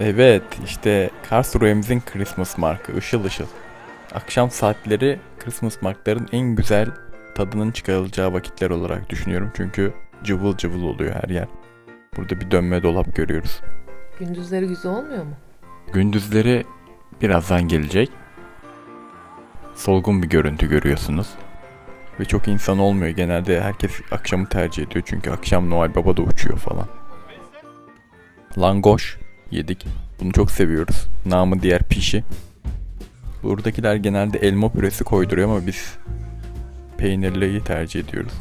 Evet işte Karlsruhe'mizin Christmas markı ışıl ışıl. Akşam saatleri Christmas markların en güzel tadının çıkarılacağı vakitler olarak düşünüyorum. Çünkü cıvıl cıvıl oluyor her yer. Burada bir dönme dolap görüyoruz. Gündüzleri güzel olmuyor mu? Gündüzleri birazdan gelecek. Solgun bir görüntü görüyorsunuz. Ve çok insan olmuyor. Genelde herkes akşamı tercih ediyor. Çünkü akşam Noel Baba da uçuyor falan. Langoş yedik. Bunu çok seviyoruz. Namı diğer pişi. Buradakiler genelde elma püresi koyduruyor ama biz peynirliyi tercih ediyoruz.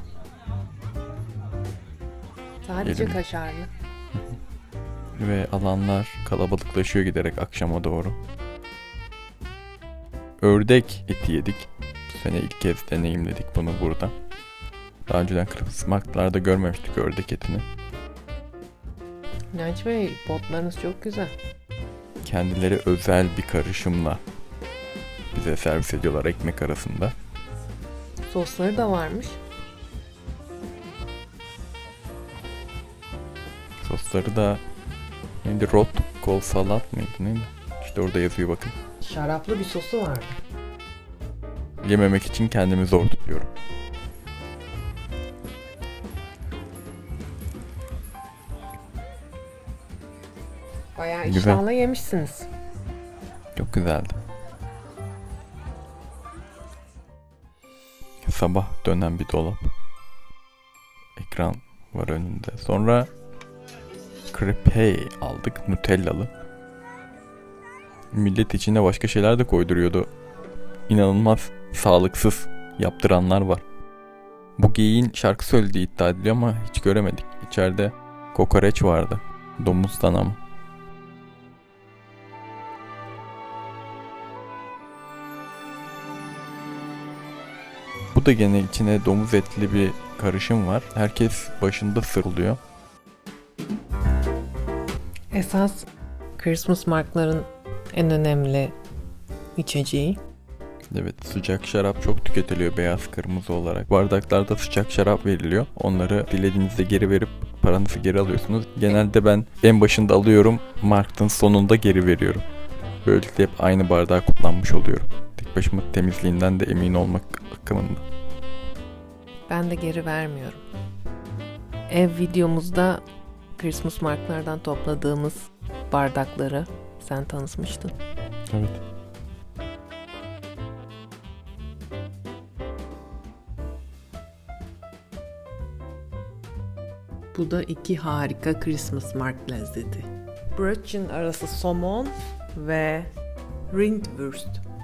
Sadece Yedim. kaşarlı. Ve alanlar kalabalıklaşıyor giderek akşama doğru. Ördek eti yedik. Bu sene ilk kez deneyimledik bunu burada. Daha önceden Christmas marketlarda görmemiştik ördek etini. İnanç Bey botlarınız çok güzel. Kendileri özel bir karışımla bize servis ediyorlar ekmek arasında. Sosları da varmış. Sosları da neydi? Rot kol salat mıydı neydi? İşte orada yazıyor bakın. Şaraplı bir sosu vardı. Yememek için kendimi zor tutuyorum. Bayağı Güzel. iştahla yemişsiniz. Çok güzeldi. Sabah dönen bir dolap. Ekran var önünde. Sonra crepe aldık Nutellalı. Millet içine başka şeyler de koyduruyordu. İnanılmaz sağlıksız yaptıranlar var. Bu geyiğin şarkı söylediği iddia ediliyor ama hiç göremedik. İçeride kokoreç vardı. Domuzdan ama. Bu da gene içine domuz etli bir karışım var. Herkes başında sırlıyor. Esas Christmas markların en önemli içeceği. Evet sıcak şarap çok tüketiliyor beyaz kırmızı olarak. Bardaklarda sıcak şarap veriliyor. Onları dilediğinizde geri verip paranızı geri alıyorsunuz. Genelde ben en başında alıyorum, markın sonunda geri veriyorum. Böylelikle hep aynı bardağı kullanmış oluyorum. Tek başıma temizliğinden de emin olmak akımında. Ben de geri vermiyorum. Ev videomuzda Christmas marklardan topladığımız bardakları sen tanıtmıştın. Evet. Bu da iki harika Christmas mark lezzeti. Brötchen arası somon ve Rindwurst.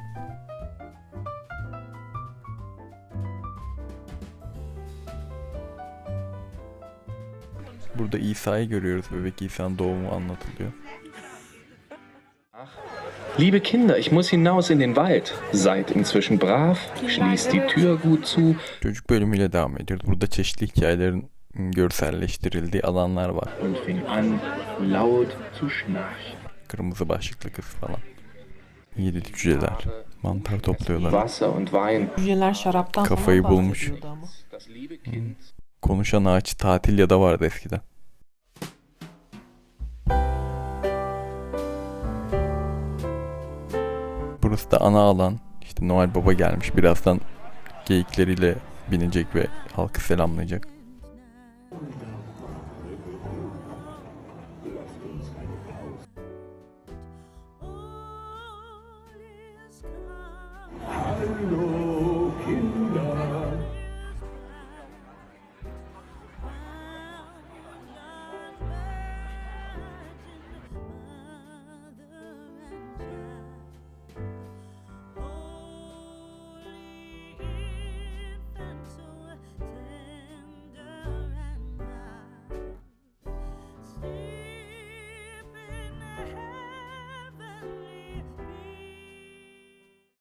Burada İsa'yı görüyoruz. Bebek İsa'nın doğumu anlatılıyor. Liebe Kinder, ich muss hinaus in den Wald. Seid inzwischen brav, schließt die Tür gut zu. Çocuk bölümüyle devam ediyoruz. Burada çeşitli hikayelerin görselleştirildiği alanlar var. Und fing an, laut zu schnarchen. Kırmızı başlıklı kız falan. Yedi cüceler. Mantar topluyorlar. Wasser und Wein. Cüceler şaraptan Kafayı bulmuş. Konuşan ağaç tatil ya da vardı eskiden. Burası da ana alan. İşte Noel Baba gelmiş. Birazdan geyikleriyle binecek ve halkı selamlayacak.